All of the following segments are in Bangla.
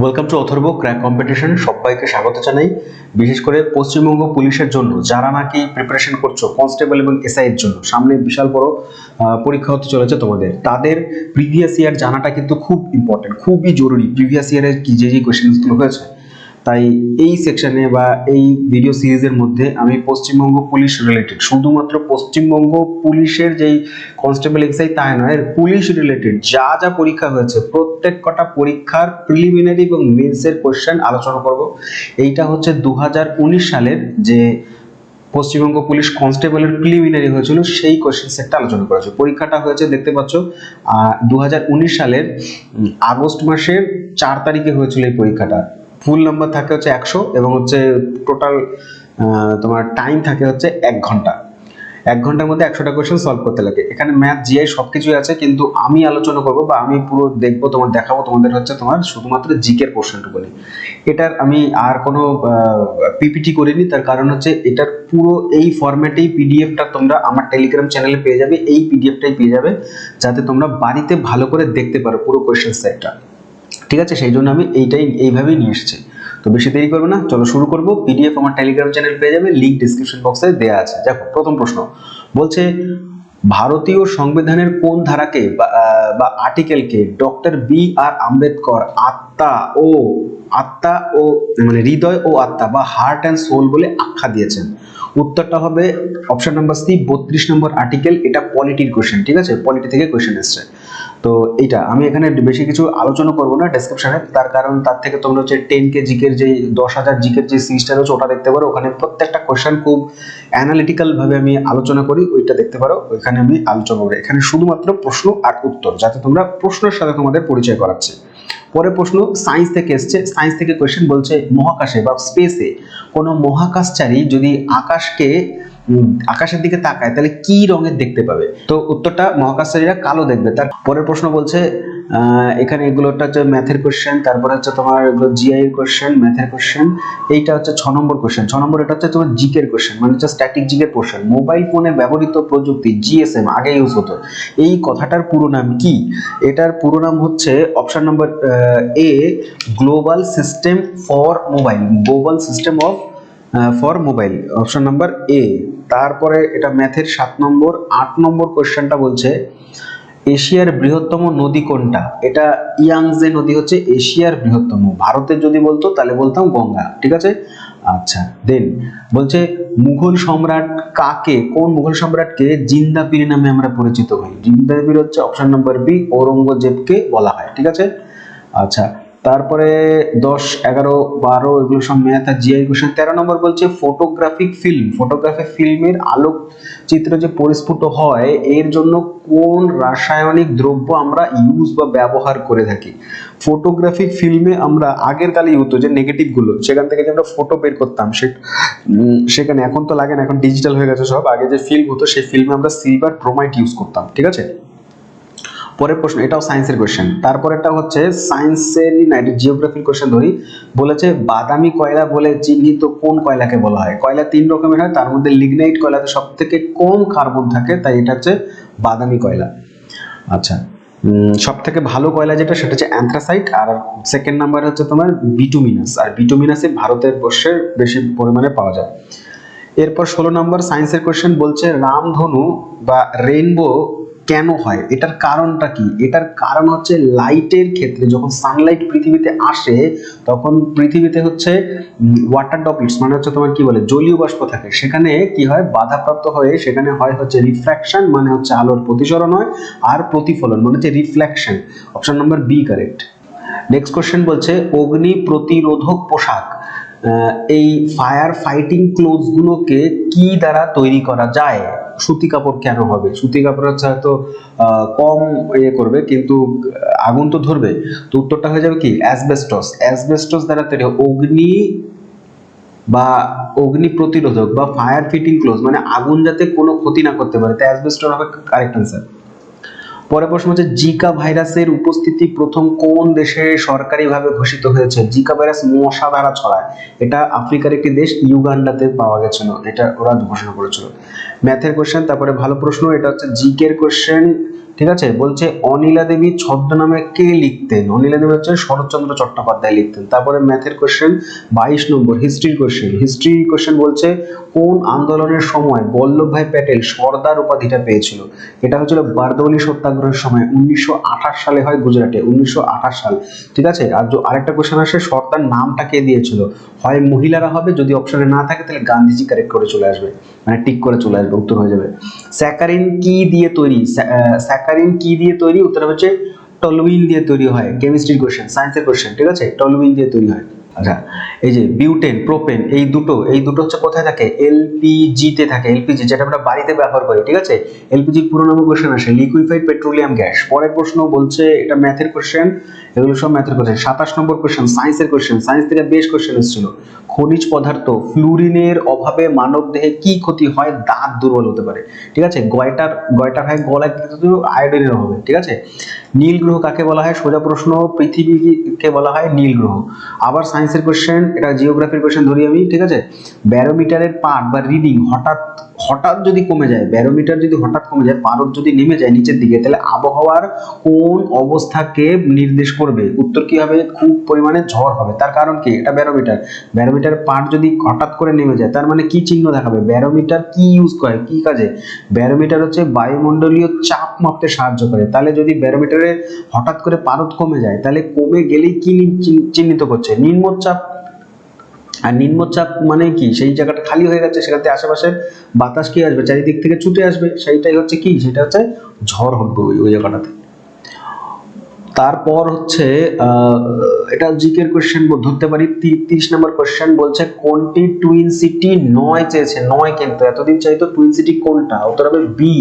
Welcome to Atharva crack competition সবাইকে স্বাগত জানাই। বিশেষ করে পশ্চিমবঙ্গ পুলিশের জন্য, যারা নাকি প্রিপারেশন করছ কনস্টেবল এবং এসআই এর জন্য, সামনে বিশাল বড় পরীক্ষা হতে চলেছে তোমাদের। তাদের প্রিভিয়াস ইয়ার জানাটা কিন্তু খুব ইম্পর্টেন্ট খুবই জরুরি। প্রিভিয়াস ইয়ারের কি যে যে কোয়েশ্চেন্সগুলো হয়েছে তাই এই সেকশনে বা এই ভিডিও সিরিজের মধ্যে আমি পশ্চিমবঙ্গ পুলিশ রিলেটেড শুধুমাত্র পশ্চিমবঙ্গ পুলিশের যেই কনস্টেবল এক্সাই তাই নয় পুলিশ রিলেটেড যা যা পরীক্ষা হয়েছে, প্রত্যেক কটা পরীক্ষার প্রিলিমিনারি এবং মেন্সের কোশ্চেন আলোচনা করব। এইটা হচ্ছে দু হাজার উনিশ সালের যে পশ্চিমবঙ্গ পুলিশ কনস্টেবলের প্রিলিমিনারি হয়েছিল, সেই কোশ্চেন সেটটা আলোচনা করেছে পরীক্ষাটা হয়েছে, দেখতে পাচ্ছ দু সালের আগস্ট মাসের চার তারিখে হয়েছিল এই পরীক্ষাটা। ফুল নাম্বার থাকে হচ্ছে একশো এবং হচ্ছে টোটাল তোমার টাইম থাকে হচ্ছে এক ঘণ্টা। এক ঘণ্টার মধ্যে একশোটা কোয়েশ্চেন সলভ করতে লাগে। এখানে ম্যাথ জিআই সব কিছুই আছে, কিন্তু আমি আলোচনা করব বা আমি পুরো দেখব, তোমার দেখাবো, তোমাদের হচ্ছে তোমার শুধুমাত্র জিকের পোর্শনটুকু নিয়ে। এটার আমি আর কোনো পিপিটি করিনি, তার কারণ হচ্ছে এটার পুরো এই ফরম্যাটেই পিডিএফটা তোমরা আমার টেলিগ্রাম চ্যানেলে পেয়ে যাবে, এই পিডিএফটাই পেয়ে যাবে, যাতে তোমরা বাড়িতে ভালো করে দেখতে পারো পুরো কোয়েশ্চেন সেটটা ঠিক আছে? সেই জন্য আমি এইটাই, এইভাবেই নিয়ে এসেছি। তো বেশি দেরি করব না, চলো শুরু করব। পিডিএফ আমার টেলিগ্রাম চ্যানেল পেয়ে যাবে লিঙ্ক ডিসক্রিপশন বক্সে দেওয়া আছে। দেখো, প্রথম প্রশ্ন। বলছে, ভারতীয় সংবিধানের কোন ধারাকে বা- আর্টিকেলকে ডক্টর বি আর আম্বেদকর আত্মা ও আত্মা ও মানে হৃদয় ও আত্মা বা হার্ট অ্যান্ড সোল বলে আখ্যা দিয়েছেন? উত্তরটা হবে অপশন নাম্বার সি বত্রিশ নম্বর আর্টিকেল এটা পলিটির কোশ্চেন ঠিক আছে? পলিটি থেকে কোশ্চেন এসছে। তো এইটা, আমি এখানে বেশি কিছু আলোচনা করব না ডেসক্রিপশনে তার কারণ তার থেকে তোমরা হচ্ছে টেন কে জিকের যে দশ হাজার জিকের যে সিরিজটা রয়েছে, ওটা দেখতে পারো। ওখানে প্রত্যেকটা কোশ্চেন খুব অ্যানালিটিক্যাল ভাবে আমি আলোচনা করি, ওইটা দেখতে পারো। ওইখানে আমি আলোচনা করি। এখানে শুধুমাত্র প্রশ্ন আর উত্তর, যাতে তোমরা প্রশ্নের সাথে তোমাদের পরিচয় করাচ্ছে। পরের প্রশ্ন সায়েন্স থেকে এসছে। সায়েন্স থেকে কোয়েশ্চেন বলছে মহাকাশে বা স্পেসে কোনো মহাকাশচারী যদি আকাশকে আকাশের দিকে তাকায়, তাহলে কি রঙের দেখতে পাবে? তো উত্তরটা মহাকাশচারীরা কালো দেখবে। তার পরের প্রশ্ন বলছে এখানে এগুলোটা হচ্ছে ম্যাথের কোশ্চেন তারপরে হচ্ছে তোমার এগুলো জিআই এর কোশ্চেন ম্যাথের কোশ্চেন এইটা হচ্ছে ছ নম্বর কোশ্চেন ছ নম্বর এটা হচ্ছে তোমার জিকের কোশ্চেন মানে হচ্ছে স্ট্যাটিক জিকের কোশ্চেন মোবাইল ফোনে ব্যবহৃত প্রযুক্তি জিএসএম আগে ইউজ হতো। এই কথাটার পুরো নাম কি? এটার পুরো নাম হচ্ছে option number A global system for mobile global system of for mobile option number A তারপরে এটা ম্যাথের সাত নম্বর, আট নম্বর কোশ্চেনটা বলছে, এশিয়ার বৃহত্তম নদী কোনটা? এটা ইয়াংজে নদী হচ্ছে এশিয়ার বৃহত্তম। ভারতের যদি বলতো, তাহলে বলতাম গঙ্গা। ঠিক আছে? আচ্ছা দেন বলছে, মুঘল সম্রাট কাকে, কোন মুঘল সম্রাটকে জিন্দাপির নামে আমরা পরিচিত হই জিন্দাপির হচ্ছে অপশন নাম্বার বি ঔরঙ্গজেবকে বলা হয়। ঠিক আছে? আচ্ছা তারপরে দশ, এগারো, বারো, এগুলো সব ম্যাথ আর জিআই কোশ্চেন তেরো নম্বর বলছে ফটোগ্রাফিক ফিল্ম ফটোগ্রাফিক ফিল্মের আলোক চিত্র যে পরিস্ফুট হয়, এর জন্য কোন রাসায়নিক দ্রব্য আমরা ইউজ বা ব্যবহার করে থাকি? ফটোগ্রাফিক ফিল্মে আমরা আগের কালে হতো যে নেগেটিভগুলো, সেখান থেকে যে আমরা ফটো বের করতাম, সে সেখানে এখন তো লাগে না, এখন ডিজিটাল হয়ে গেছে সব। আগে যে ফিল্ম হতো, সেই ফিল্মে আমরা সিলভার ব্রোমাইড ইউজ করতাম, ঠিক আছে? পরের প্রশ্ন, এটাও সায়েন্সের কোশ্চেন তারপরেরটা হচ্ছে সায়েন্সেরই না এটা জিওগ্রাফির কোশ্চেন ধরি। বলেছে, বাদামি কয়লা বলে চিহ্নিত কোন কয়লাকে বলা হয়? কয়লা তিন রকমের হয়, তার মধ্যে লিগনাইট কয়লাতে সব থেকে কম কার্বন থাকে, তাই এটা হচ্ছে বাদামি কয়লা। আচ্ছা সব থেকে ভালো কয়লা যেটা, সেটা হচ্ছে অ্যান্থ্রাসাইট আর সেকেন্ড নাম্বার হচ্ছে তোমার বিটুমিনাস আর বিটুমিনাসে ভারতের বর্ষের বেশি পরিমাণে পাওয়া যায়। এরপর ষোলো নম্বর সায়েন্সের কোশ্চেন বলছে, রামধনু বা রেইনবো কেন হয়? এটার কারণটা কি? এটার কারণ হচ্ছে লাইটের ক্ষেত্রে যখন সানলাইট পৃথিবীতে আসে, তখন পৃথিবীতে হচ্ছে ওয়াটার ড্রপলেটস মানে হচ্ছে তোমার কি বলে, জলীয় বাষ্প থাকে। সেখানে কি হয়? বাধাপ্রাপ্ত হয়ে সেখানে হয় হচ্ছে রিফ্র্যাকশন মানে হচ্ছে আলোর প্রতিসরণ হয় আর প্রতিফলন মানে হচ্ছে reflection option number B correct next question বলছে, অগ্নি প্রতিরোধক পোশাক এই ফায়ার ফাইটিং ক্লোথস গুলোকে কি দ্বারা তৈরি করা যায়? সুতি কাপড় কেন হবে? সুতি কাপড় হচ্ছে হয়তো কম ইয়ে করবে, কিন্তু আগুন তো ধরবে। তো উত্তরটা হয়ে যাবে কি? অ্যাসবেস্টস অ্যাসবেস্টস দ্বারা তৈরি অগ্নি বা অগ্নি প্রতিরোধক বা ফায়ার ফিটিং ক্লোজ মানে আগুন যাতে কোনো ক্ষতি না করতে পারে। তাই অ্যাসবেস্টস হবে কারেক্ট অ্যান্সার পরের প্রশ্ন হচ্ছে, জিকা ভাইরাসের উপস্থিতি প্রথম কোন দেশে সরকারিভাবে ঘোষিত হয়েছে? জিকা ভাইরাস মশা দ্বারা ছড়ায়। এটা আফ্রিকার একটি দেশ, ইউগান্ডাতে পাওয়া গেছিল এটা ওরা ঘোষণা করেছিল। ম্যাথের কোশ্চেন তারপরে ভালো প্রশ্ন, এটা হচ্ছে জিকের কোশ্চেন ঠিক আছে? বলছে, অনিলা দেবী ছদ্মনামে কে লিখতেন? অনিলা দেবী হচ্ছে শরৎচন্দ্র চট্টোপাধ্যায় লিখতেন। তারপরে ম্যাথের কোশ্চেন বাইশ নম্বর হিস্ট্রির কোশ্চেন হিস্ট্রি কোশ্চেন বলছে কোন আন্দোলনের সময় বল্লভভাই প্যাটেল সর্দার উপাধিটা পেয়েছিল? এটা হচ্ছিল বারদৌলি সত্যাগ্রহের সময়, উনিশশো আঠাশ সালে হয় গুজরাটে, উনিশশো আঠাশ সাল। ঠিক আছে? আর আরেকটা কোশ্চেন আসে, সর্দার নামটা কে দিয়েছিল? হয় মহিলারা হবে, যদি অপশনে না থাকে, তাহলে গান্ধীজি কারেক্ট করে চলে আসবে। মানে টিক করে চলে আসবে, উত্তর হয়ে যাবে। স্যাকারিন কি দিয়ে তৈরি? স্যাকারিন কি দিয়ে তৈরি? উত্তর হচ্ছে টলুইন দিয়ে তৈরি হয়। কেমিস্ট্রির কোশ্চেন সায়েন্সের কোশ্চেন ঠিক আছে? টলুইন দিয়ে তৈরি হয়। আচ্ছা এই যে বিউটেন প্রোপেন এই দুটো এই দুটো হচ্ছে কোথায় থাকে? এলপিজিতে থাকে এলপিজি যেটা আমরা বাড়িতে ব্যবহার করি, ঠিক আছে? এলপিজি পুরো নাম কোশ্চেন আসে লিকুইফাইড পেট্রোলিয়াম গ্যাস পরের প্রশ্ন বলছে, এটা ম্যাথের কোশ্চেন এগুলো সব ম্যাথের কোশ্চেন সাতাশ নম্বর কোশ্চেন সায়েন্সের কোশ্চেন সায়েন্স থেকে বেশ কোশ্চেন এসেছিল। খনিজ পদার্থ ফ্লুরিনের অভাবে মানব দেহে কি ক্ষতি হয়? দাঁত দুর্বল হতে পারে। ঠিক আছে? গয়টার গয়টার হয়, গলায় কিন্তু আয়োডিনের অভাবে। ঠিক আছে? নীল গ্রহ কাকে বলা হয়? সোজা প্রশ্ন, পৃথিবীকে বলা হয় নীল গ্রহ। আবার সায়েন্সের কোশ্চেন এটা জিওগ্রাফির কোশ্চেন ধরি আমি, ঠিক আছে? ব্যারোমিটারের পার্ট বা রিডিং হঠাৎ হঠাৎ যদি কমে যায়, ব্যারোমিটার যদি হঠাৎ কমে যায়, পারদ যদি নেমে যায় নিচের দিকে, তাহলে আবহাওয়ার কোন অবস্থাকে নির্দেশ করবে উত্তর কি হবে? খুব পরিমাণে ঝড় হবে। তার কারণ কি? এটা ব্যারোমিটার। ব্যারোমিটার পার্ট যদি হঠাৎ করে নেমে যায়, তার মানে কি চিহ্ন দেখাবে? ব্যারোমিটার কি ইউজ করে? কি কাজে? ব্যারোমিটার হচ্ছে বায়ুমণ্ডলীয় চাপ মাপতে সাহায্য করে। তাহলে যদি ব্যারোমিটারে হঠাৎ করে পারদ কমে যায়, তাহলে কমে গেলেই কি চিহ্নিত করছে? নিম্নচাপ। আর নিম্নচাপ মানে কি? সেই জায়গাটা খালি হয়ে গেছে সেখান আশেপাশের বাতাস কি আসবে? চারিদিক থেকে ছুটে আসবে। সেইটাই হচ্ছে কি? সেটা হচ্ছে ঝড় হবে ওই জায়গাটাতে। তারপর হচ্ছে এটা জিকের কোশ্চেন ধরতে পারি। তিরিশ নম্বর কোশ্চেন বলছে, কোনটি টুইন সিটি নয় চেয়েছে? নয় কিন্তু, এতদিন চাইতো টুইন সিটি কোনটা? উত্তর হবে বি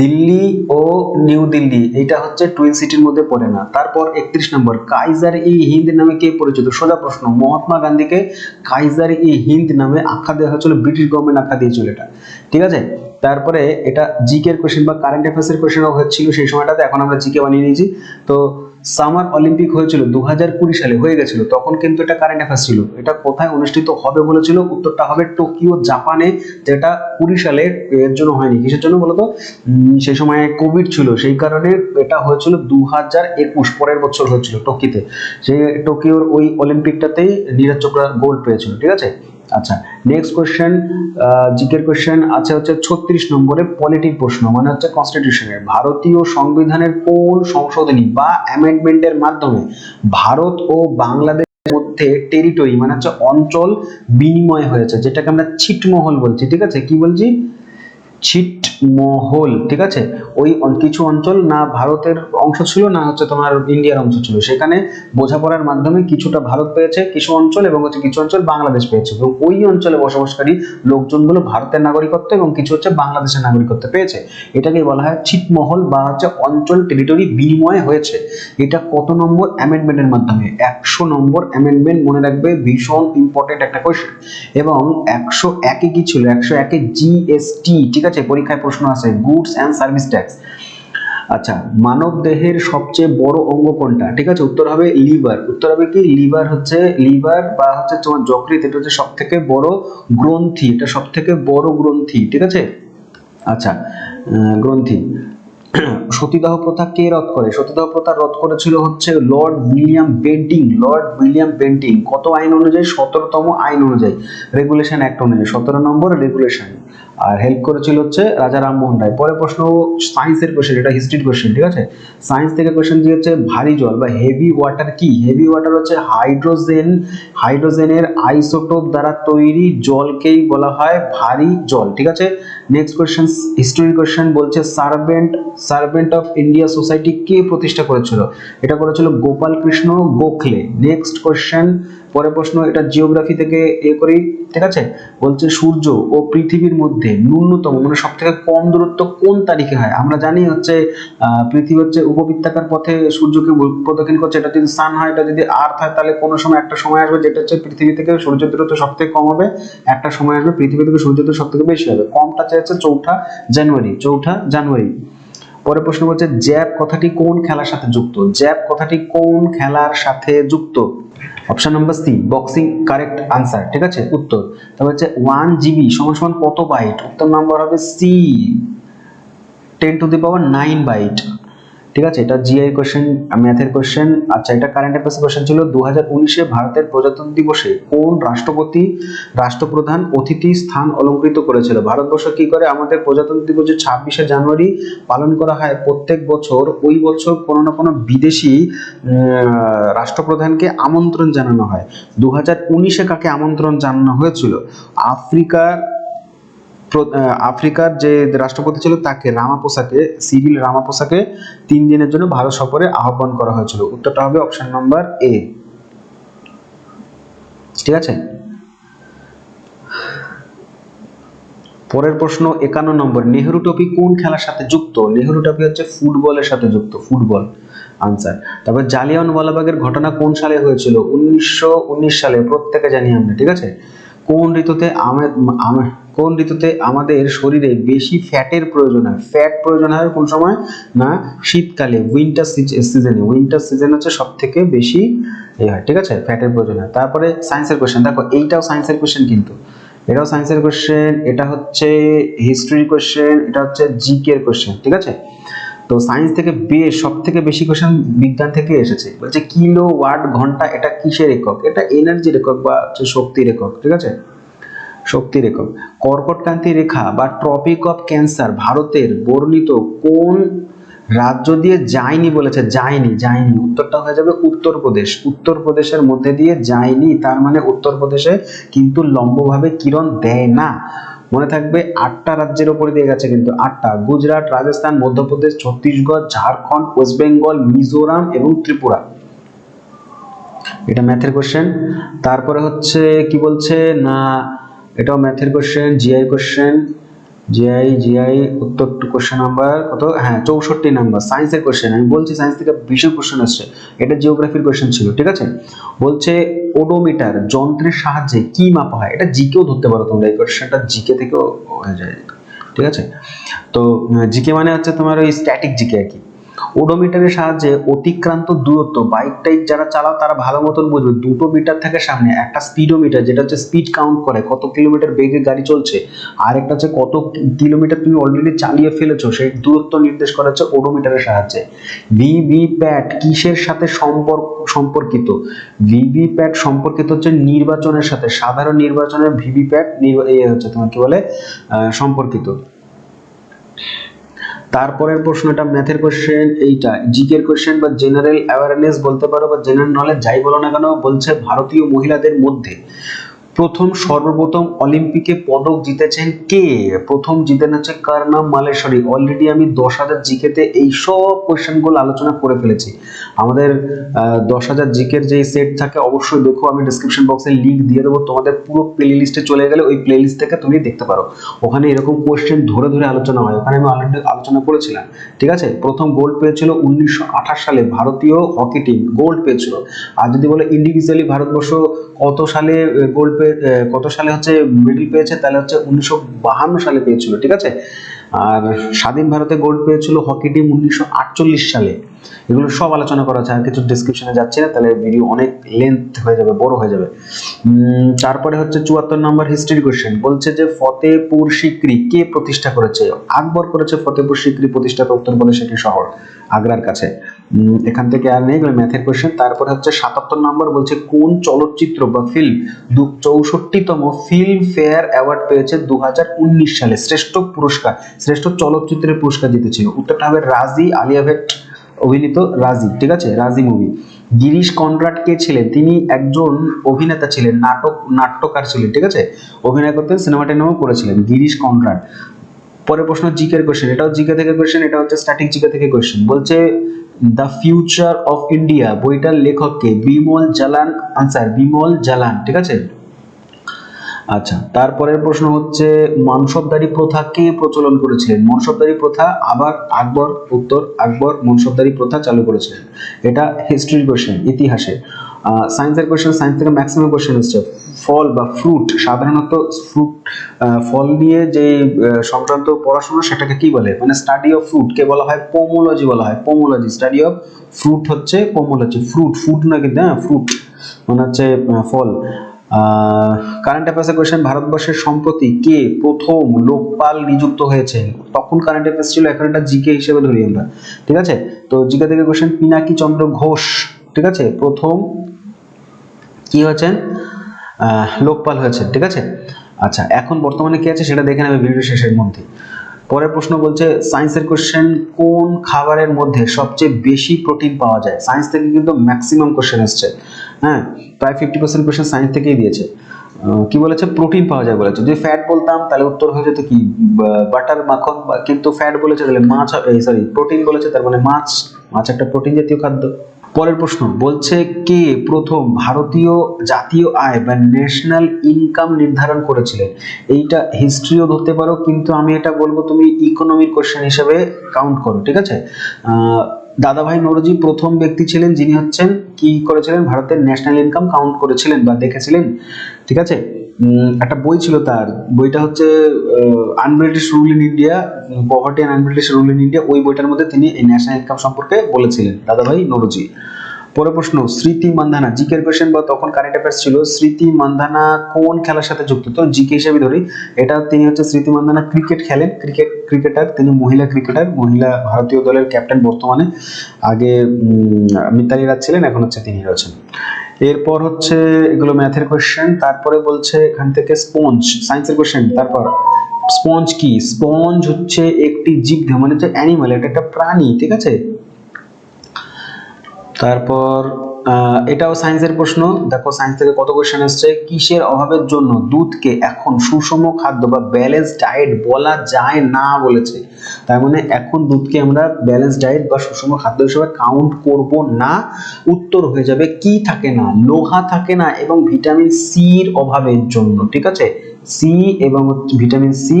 দিল্লি ও নিউ দিল্লি। এটা হচ্ছে টুইন সিটির মধ্যে পড়ে না। তারপর একত্রিশ নম্বর, কাইজার ই হিন্দ নামে কে পরিচিত? সোজা প্রশ্ন, মহাত্মা গান্ধীকে কাইজার ই হিন্দ নামে আখ্যা দেওয়া হয়েছিল, ব্রিটিশ গভর্নমেন্ট আখ্যা দিয়েছিল এটা। ঠিক আছে? তারপরে এটা জিকের কোশ্চেন বা কারেন্ট অ্যাফেয়ার্সের কোশ্চেনও হচ্ছিল সেই সময়টাতে, এখন আমরা জিকে বানিয়ে নিয়েছি তো সামার অলিম্পিক হয়েছিল দু হাজার কুড়ি সালে, হয়ে গেছিল। তখন কিন্তু এটা কারেন্ট অ্যাফেয়ার্স ছিল। এটা কোথায় অনুষ্ঠিত হবে বলেছিল? উত্তরটা হবে টোকিও জাপানে যেটা কুড়ি সালে এর জন্য হয়নি। কিসের জন্য বলতো? সেই সময় কোভিড ছিল। সেই কারণে এটা হয়েছিল দু হাজার একুশ, পরের বছর হয়েছিল টোকিতে সেই টোকিওর ওই অলিম্পিকটাতেই নীরজ চোপড়া গোল্ড পেয়েছিল। ঠিক আছে? আচ্ছা নেক্সট কোশ্চেন জিকের কোশ্চেন আছে হচ্ছে ছত্রিশ নম্বরে পলিটিক প্রশ্ন মানে হচ্ছে কনস্টিটিউশনের ভারতীয় সংবিধানের কোন সংশোধনী বা অ্যামেন্ডমেন্টের মাধ্যমে ভারত ও বাংলাদেশ মধ্যে টেরিটরি মানে হচ্ছে অঞ্চল বিনিময় হয়েছে, যেটাকে আমরা ছিটমহল বলছি, ঠিক আছে? কি বলছি? ছিটমহল, ঠিক আছে? ওই কিছু অঞ্চল না ভারতের অংশ ছিল, না হচ্ছে তোমার ইন্ডিয়ার অংশ ছিল। সেখানে বোঝাপড়ার মাধ্যমে কিছুটা ভারত পেয়েছে, কিছু অঞ্চল এবং হচ্ছে কিছু অঞ্চল বাংলাদেশ পেয়েছে। এবং ওই অঞ্চলে বসবাসকারী লোকজনগুলো ভারতের নাগরিকত্ব এবং কিছু হচ্ছে বাংলাদেশের নাগরিকত্ব পেয়েছে। এটাকে বলা হয় ছিটমহল বা হচ্ছে অঞ্চল টেরিটরি বিনিময় হয়েছে। এটা কত নম্বর অ্যামেন্ডমেন্টের মাধ্যমে? একশো নম্বর অ্যামেন্ডমেন্ট মনে রাখবে, ভীষণ ইম্পর্টেন্ট একটা কোয়েশ্চেন এবং একশো একে কি ছিল? একশো একে জিএসটি ঠিক আছে পরীক্ষায় প্রশ্ন আছে গুডস অ্যান্ড সার্ভিস ট্যাক্স আচ্ছা মানব দেহের সবচেয়ে বড় অঙ্গ কোনটা? ঠিক আছে, উত্তর হবে লিভার। উত্তর হবে কি? লিভার হচ্ছে, লিভার বা হচ্ছে তোমার যকৃত এটা হচ্ছে সব থেকে বড় গ্রন্থি, এটা সব থেকে বড় গ্রন্থি, ঠিক আছে? আচ্ছা গ্রন্থি। সতীদাহ প্রথা কে রদ করে? সতীদাহ প্রথা রদ করেছিল হচ্ছে Lord William Bentinck, Lord William Bentinck. কত আইন অনুযায়ী? সতেরোতম আইন অনুযায়ী। রেগুলেশন অ্যাক্ট অনুযায়ী। সতেরো নম্বর রেগুলেশন। আর হেল্প করেছিল হচ্ছে রাজা রামমোহন রায়। পরে প্রশ্ন সায়েন্সের কোশ্চেন এটা হিস্ট্রির কোশ্চেন ঠিক আছে? সায়েন্স থেকে কোশ্চেন দিয়েছে ভারী জল বা হেভি ওয়াটার কি? হেভি ওয়াটার হচ্ছে হাইড্রোজেন হাইড্রোজেনের আইসোটোপ দ্বারা তৈরি জলকেই বলা হয় ভারী জল, ঠিক আছে? নেক্সট কোয়েশ্চেন হিস্টোরি কোশ্চেন বলছে, servant servant of India society কে প্রতিষ্ঠা করেছিল? এটা করেছিল গোপাল কৃষ্ণ গোখলে। নেক্সট কোশ্চেন পরে প্রশ্ন, এটা জিওগ্রাফি থেকে এ করি, ঠিক আছে? বলছে সূর্য ও পৃথিবীর মধ্যে ন্যূনতম মানে সব থেকে কম দূরত্ব কোন তারিখে হয়? আমরা জানি হচ্ছে পৃথিবী হচ্ছে উপবৃত্তাকার পথে সূর্যকে প্রদক্ষিণ করছে, এটা যদি সান হয়, এটা যদি আর্থ হয়, তাহলে কোনো সময় একটা সময় আসবে যেটা হচ্ছে পৃথিবী থেকে সূর্য দূরত্ব সব থেকে কম হবে, একটা সময় আসবে পৃথিবী থেকে সূর্য দূরত্ব সব থেকে বেশি হবে। কমটা চাইছে চৌঠা জানুয়ারি চৌঠা জানুয়ারি। পরে প্রশ্ন বলছে, জ্যাব কথাটি কোন খেলার সাথে যুক্ত? জ্যাব কথাটি কোন খেলার সাথে যুক্ত? Option number C boxing correct answer ঠিক আছে? উত্তর। তবে হচ্ছে ওয়ান জিবি সমান কত বাইট উত্তর নাম্বার হবে C ten to the power nine byte ঠিক আছে? এটা জিআই কোশ্চেন ম্যাথের কোশ্চেন আচ্ছা এটা কারেন্ট অ্যাফেয়ার্স কোশ্চেন ছিল দু উনিশে ভারতের প্রজাতন্ত্র দিবসে কোন রাষ্ট্রপতি, রাষ্ট্রপ্রধান অতিথি স্থান অলঙ্কৃত করেছিল? ভারতবর্ষ কি করে আমাদের প্রজাতন্ত্র দিবস ছাব্বিশে জানুয়ারি পালন করা হয়? প্রত্যেক বছর, ওই বছর কোনো না কোনো বিদেশি রাষ্ট্রপ্রধানকে আমন্ত্রণ জানানো হয়। দু উনিশে কাকে আমন্ত্রণ জানানো হয়েছিল? আফ্রিকার আফ্রিকার যে রাষ্ট্রপতি ছিল তাকে রামাপোসাকে সিরিল রামাপোসাকে তিন দিনের জন্য ভারত সফরে আহ্বান করা হয়েছিল। উত্তরটা হবে অপশন নাম্বার এ ঠিক আছে? পরের প্রশ্ন, একান্ন নম্বর। নেহেরু ট্রফি কোন খেলার সাথে যুক্ত? নেহেরু ট্রফি হচ্ছে ফুটবলের সাথে যুক্ত, ফুটবল আনসার। তারপর জালিয়ানওয়ালাবাগের ঘটনা কোন সালে হয়েছিল? উনিশশো উনিশ সালে, প্রত্যেকে জানি আমরা, ঠিক আছে? কোন ঋতুতে আমে- আমে- কোন ঋতুতে আমাদের শরীরে বেশি ফ্যাটের প্রয়োজন হয়? ফ্যাট প্রয়োজন হয় কোন সময়? না, শীতকালে উইন্টার সিজনে উইন্টার সিজন হচ্ছে সব থেকে বেশি এই হয়, ঠিক আছে? ফ্যাটের প্রয়োজন হয়। তারপরে সায়েন্সের কোশ্চেন দেখো, এইটাও সায়েন্সের কোশ্চেন কিন্তু। এটাও সায়েন্সের কোশ্চেন এটা হচ্ছে হিস্ট্রি কোশ্চেন এটা হচ্ছে জিকে এর কোশ্চেন ঠিক আছে? তো সায়েন্স থেকে বেশ সব থেকে বেশি কোশ্চেন বিজ্ঞান থেকে এসেছে। বলছে, কিলো ওয়াট ঘণ্টা এটা কিসের একক? এটা এনার্জির একক বা শক্তির একক, ঠিক আছে? শক্তির একক। কর্কটক্রান্তি রেখা বা ট্রপিক অফ ক্যান্সার ভারতের বর্ণিত কোন রাজ্য দিয়ে যায়নি বলেছে? যায়নি যায়নি। উত্তরটা হয়ে যাবে উত্তরপ্রদেশ। উত্তরপ্রদেশের মধ্যে দিয়ে যায়নি, তার মানে উত্তরপ্রদেশে কিন্তু লম্বভাবে কিরণ দেয় না। মনে থাকবে আটটা রাজ্যের উপরে দিয়ে গেছে কিন্তু আটটা। গুজরাট, রাজস্থান, মধ্যপ্রদেশ, ছত্তিশগড়, ঝাড়খণ্ড, ওয়েস্ট বেঙ্গল, মিজোরাম এবং ত্রিপুরা। এটা ম্যাথের কোশ্চেন তারপরে হচ্ছে কি বলছে? না, এটাও ম্যাথের question GI question GI GI উত্তর কোশ্চেন নাম্বার কত? হ্যাঁ চৌষট্টি নাম্বার সায়েন্সের কোশ্চেন আমি বলছি সায়েন্স থেকে ভীষণ কোশ্চেন আসছে। এটা জিওগ্রাফির কোশ্চেন ছিল, ঠিক আছে? বলছে ওডোমিটার যন্ত্রের সাহায্যে কি মাপা হয়? এটা জিকেও ধরতে পারো তোমরা, এই কোশ্চেনটা জিকে থেকেও হয়ে যায়। ঠিক আছে? তো জিকে মানে হচ্ছে তোমার ওই স্ট্যাটিক জিকে আর কি। ওডোমিটারের সাহায্যে অতিক্রান্ত দূরত্ব বাইক টাইক যারা চালাও তারা ভালো মতন বুঝবে। দুটো মিটার থাকে সামনে, একটা স্পিডোমিটার যেটা হচ্ছে স্পিড কাউন্ট করে কত কিলোমিটার বেগে গাড়ি চলছে, আর একটা হচ্ছে কত কিলোমিটার তুমি অলরেডি চালিয়ে ফেলেছো, সেই দূরত্ব নির্দেশ করা হচ্ছে ওডোমিটারের সাহায্যে। ভিভি প্যাট কিসের সাথে সম্পর্ক সম্পর্কিত? ভিভি প্যাট সম্পর্কিত হচ্ছে নির্বাচনের সাথে, সাধারণ নির্বাচনের ভিভি প্যাট হচ্ছে তোমার কি বলে? সম্পর্কিত। তারপরের প্রশ্নটা ম্যাথের কোশ্চেন এইটা জিকের কোশ্চেন বা জেনারেল অ্যাওয়ারনেস বলতে পারো বা জেনারেল নলেজ যাই বলো না কেন, বলছে ভারতীয় মহিলাদের মধ্যে। প্রথম সর্বপ্রথম অলিম্পিকে পদক জিতেছেন কে? প্রথম জিতে হচ্ছে কারনাম মালেশ্বরী অলরেডি আমি দশ হাজার জিকেতে এই সব কোয়েশ্চেনগুলো আলোচনা করে ফেলেছি। আমাদের দশ হাজার জিকের যে সেট থাকে, অবশ্যই দেখো, আমি ডিসক্রিপশন বক্সে লিঙ্ক দিয়ে দেবো। তোমাদের পুরো প্লে লিস্টে চলে গেলে ওই প্লে লিস্ট থেকে তুমি দেখতে পারো। ওখানে এরকম কোয়েশ্চেন ধরে ধরে আলোচনা হয়। ওখানে আমি অলরেডি আলোচনা করেছিলাম। ঠিক আছে? প্রথম গোল্ড পেয়েছিল উনিশশো আঠাশ সালে ভারতীয় হকি টিম গোল্ড পেয়েছিল। আর যদি বলে ইন্ডিভিজুয়ালি ভারতবর্ষ কত সালে গোল্ড কত সালে হচ্ছে মেডেল পেয়েছে? তাহলে হচ্ছে উনিশশো সালে পেয়েছিল, ঠিক আছে? আর স্বাধীন ভারতে গোল্ড পেয়েছিল হকি টিম উনিশশো আটচল্লিশ সালে। এগুলো সব আলোচনা করা আছে কিছু ডিসক্রিপশনে যাচ্ছে না, তাহলে ভিডিও অনেক লেন্থ হয়ে যাবে, বড় হয়ে যাবে। তারপরে হচ্ছে চুয়াত্তর নম্বর হিস্ট্রি কোশ্চেন বলছে যে ফতেপুর সিক্রি কে প্রতিষ্ঠা করেছে? আকবর করেছে ফতেপুর সিক্রি, প্রতিষ্ঠাতা উত্তরপ্রদেশ একটি শহর, আগ্রার কাছে। এখান থেকে আর নেই ম্যাথের কোশ্চেন তারপরে হচ্ছে সাতাত্তর নম্বর বলছে, কোন চলচ্চিত্র বা ফিল্ম দু চৌষট্টিতম ফিল্ম ফেয়ার অ্যাওয়ার্ড পেয়েছে দু হাজার উনিশ সালে? শ্রেষ্ঠ পুরস্কার, শ্রেষ্ঠ চলচ্চিত্রের পুরস্কার জিতেছিল। উত্তরটা হবে রাজি আলিয়া ভেট অভিনীত রাজি, ঠিক আছে? রাজি মুভি গিরিশ কনরাড কে ছিলেন? তিনি একজন অভিনেতা ছিলেন, নাটক, নাট্যকার ছিলেন, ঠিক আছে? অভিনয় করতেন সিনেমাটা নামও করেছিলেন গিরিশ কনরাড। পরে প্রশ্ন জিকের কোশ্চেন এটাও জিকে থেকে কোশ্চেন এটা হচ্ছে স্ট্যাটিক জিকে থেকে কোশ্চেন বলছে দ্য ফিউচার অফ ইন্ডিয়া বইটার লেখককে বিমল জালান, আনসার বিমল জালান, ঠিক আছে? আচ্ছা তারপরের প্রশ্ন হচ্ছে মনসবদারি প্রথা কে প্রচলন করেছিলেন মনসবদারি প্রথা, আবার আকবর, উত্তর, আকবর মনসবদারি প্রথা চালু করেছিলেন এটা হিস্ট্রির কোশ্চেন ইতিহাসে। সায়েন্সের কোশ্চেন সায়েন্স থেকে ম্যাক্সিমাম কোশ্চেন হচ্ছে ফল বা ফ্রুট সাধারণত ফ্রুট ফল নিয়ে যে সংক্রান্ত পড়াশোনা সেটাকে কি বলে? মানে স্টাডি অফ ফ্রুট কে বলা হয় পোমোলজি বলা হয় পোমোলজি স্টাডি অফ ফ্রুট হচ্ছে পোমোলজি ফ্রুট ফুড না কিন্তু হ্যাঁ ফ্রুট মানে হচ্ছে ফল। কারেন্ট অ্যাফেয়ার্সের কোয়েশ্চেন ভারতবর্ষের সম্প্রতি কে প্রথম লোকপাল নিযুক্ত হয়েছে? তখন কারেন্ট অ্যাফেয়ার্স ছিল এখন এটা জিকে হিসেবে ধরি আমরা। ঠিক আছে? তো জিকে থেকে কোয়েশ্চেন পিনাকি চন্দ্র ঘোষ। ঠিক আছে? প্রথম কি হয়েছেন আহ, লোকপাল হয়েছে ঠিক আছে? আচ্ছা এখন বর্তমানে কি আছে সেটা দেখে নেবে ভিডিও শেষের মধ্যে। পরের প্রশ্ন বলছে সায়েন্সের কোশ্চেন কোন খাবারের মধ্যে সবচেয়ে বেশি প্রোটিন পাওয়া যায়? সায়েন্স থেকে কিন্তু ম্যাক্সিমাম কোশ্চেন এসছে। হ্যাঁ প্রায় ফিফটি পার্সেন্ট কোশ্চেন সায়েন্স থেকেই দিয়েছে। কি বলেছে? প্রোটিন পাওয়া যায় বলেছে। যদি ফ্যাট বলতাম তাহলে উত্তর হয়ে যেত কি? বাটার মাখন কিন্তু ফ্যাট বলেছে তাহলে মাছ সরি প্রোটিন বলেছে তার মানে মাছ মাছ একটা প্রোটিন জাতীয় খাদ্য। পরের প্রশ্ন, বলছে কে প্রথম ভারতীয় জাতীয় আয় বা ন্যাশনাল ইনকাম নির্ধারণ করেছিলেন? এইটা হিস্ট্রিও ধরতে পারো, কিন্তু আমি এটা বলব তুমি ইকোনমির কোশ্চেন হিসেবে কাউন্ট করো, ঠিক আছে? দাদাভাই নরজি প্রথম ব্যক্তি ছিলেন যিনি হচ্ছেন, কি করেছিলেন? ভারতের ন্যাশনাল ইনকাম কাউন্ট করেছিলেন বা দেখেছিলেন, ঠিক আছে? একটা বই ছিল তার। বইটা হচ্ছে unBritish rule in India poverty and unBritish rule in India ওই বইটার মধ্যে তিনি এই ন্যাশনাল ইনকাম সম্পর্কে বলেছিলেন। দাদাভাই নরজি। পরের প্রশ্ন, স্মৃতি মান্ধানা, জিকের কোয়েশ্চেন বা তখন কারেন্ট অ্যাফেয়ার্স ছিল, স্মৃতি মান্ধানা কোন খেলার সাথে যুক্ত? তো জিকে হিসেবে ধরি, এটা তিনি হচ্ছে স্মৃতি মান্ধানা ক্রিকেট খেলেন। ক্রিকেট ক্রিকেটার তিনি মহিলা ক্রিকেটার মহিলা ভারতীয় দলের ক্যাপ্টেন বর্তমানে। আগে মিতালি রাজ ছিলেন, এখন হচ্ছে তিনি রয়েছেন। এরপর হচ্ছে, এগুলো ম্যাথের কোয়েশ্চেন তারপরে বলছে এখান থেকে স্পঞ্জ সায়েন্সের কোয়েশ্চেন তারপর স্পঞ্জ কি? স্পঞ্জ হচ্ছে একটি জীব মানে হচ্ছে অ্যানিমাল এটা একটা প্রাণী, ঠিক আছে? তারপর এটাও সায়েন্সের প্রশ্ন। দেখো সায়েন্স থেকে কত কোশ্চেন এসছে? কিসের অভাবের জন্য দুধকে এখন সুষম খাদ্য বা ব্যালেন্স ডায়েট বলা যায় না বলেছে। তার মানে এখন দুধকে আমরা ব্যালেন্স ডায়েট বা সুষম খাদ্য হিসেবে কাউন্ট করব না। উত্তর হয়ে যাবে কি থাকে না, লোহা থাকে না এবং ভিটামিন সির অভাবের জন্য, ঠিক আছে? সি এবং ভিটামিন সি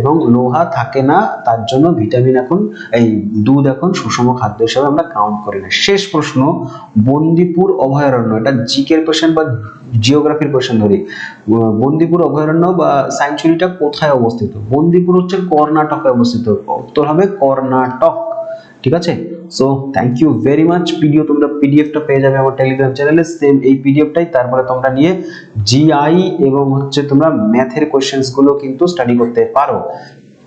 এবং লোহা থাকে না, তার জন্য ভিটামিন এখন এই দুধ এখন সুষম খাদ্য হিসেবে আমরা কাউন্ট করি না। শেষ প্রশ্ন, বন্দিপুর অভয়ারণ্য, এটা জিকের কোশ্চেন বা জিওগ্রাফির কোশ্চেন ধরি। বন্দিপুর অভয়ারণ্য বা স্যাংচুরিটা কোথায় অবস্থিত? বন্দিপুর হচ্ছে কর্ণাটকে অবস্থিত। উত্তর হবে কর্ণাটক, ঠিক আছে? So thank you very much PDF তোমরা পিডিএফটা পেয়ে যাবে আমার টেলিগ্রাম চ্যানেলে সেম এই পিডিএফটাই তারপরে তোমরা নিয়ে জিআই এবং হচ্ছে তোমরা ম্যাথের কোশ্চেন্সগুলো কিন্তু স্টাডি করতে পারো।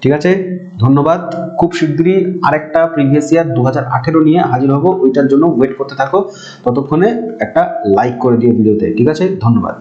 ঠিক আছে? ধন্যবাদ। খুব শিগগিরই আরেকটা প্রিভিয়াস ইয়ার দু হাজার আঠেরো নিয়ে হাজির হব। ওইটার জন্য ওয়েট করতে থাকো। ততক্ষণে একটা লাইক করে দিও ভিডিওতে ঠিক আছে? ধন্যবাদ।